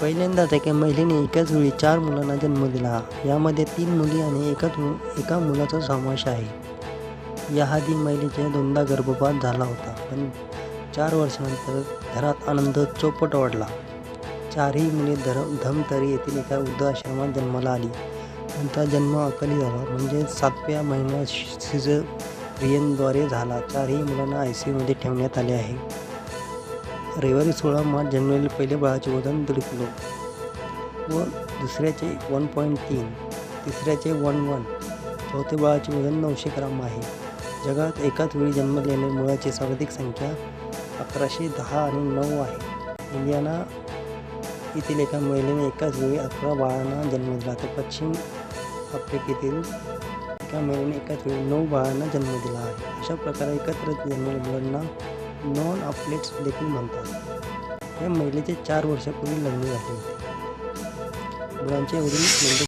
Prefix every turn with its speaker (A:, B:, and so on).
A: पहिल्यांदाच एका महिलेने एकाच वेळी चार मुलांना जन्म दिला. यामध्ये तीन मुली आणि एकाच मु एका मुलाचा समावेश आहे. याआधी महिलेचा दोनदा गर्भपात झाला होता पण चार वर्षानंतर घरात आनंद चौपट वाढला. चारही मुले धर धमतरी येथील एका वृद्धाश्रमात जन्माला आली. त्यांचा जन्म अकाली झाला म्हणजे सातव्या महिन्यात सिझरियनद्वारे झाला. चारही मुलांना आय सीमध्ये ठेवण्यात आले आहे. रविवारी सोळा मार्च जन्मलेले पहिले बाळाचे वजन दीड किलो व दुसऱ्याचे वन पॉईंट तीन तिसऱ्याचे वन वन चौथे बाळाचे वजन नऊशे ग्राम आहे. जगात एकाच वेळी जन्मलेल्या मुळाची सर्वाधिक संख्या अकराशे दहा आणि नऊ आहे. इंडियाना येथील एका महिलेने एकाच वेळी अकरा बाळांना जन्म दिला तर पश्चिम आफ्रिकेतील एका महिलेने एकाच वेळी नऊ बाळांना जन्म दिला आहे. अशा प्रकारे एकत्र जन्मलेल्या मुलांना नॉन अपलेट्स देखील म्हणतात. या महिलेचे चार वर्षापूर्वी लग्न झाले होते. मुलांचे वडील म्हणजे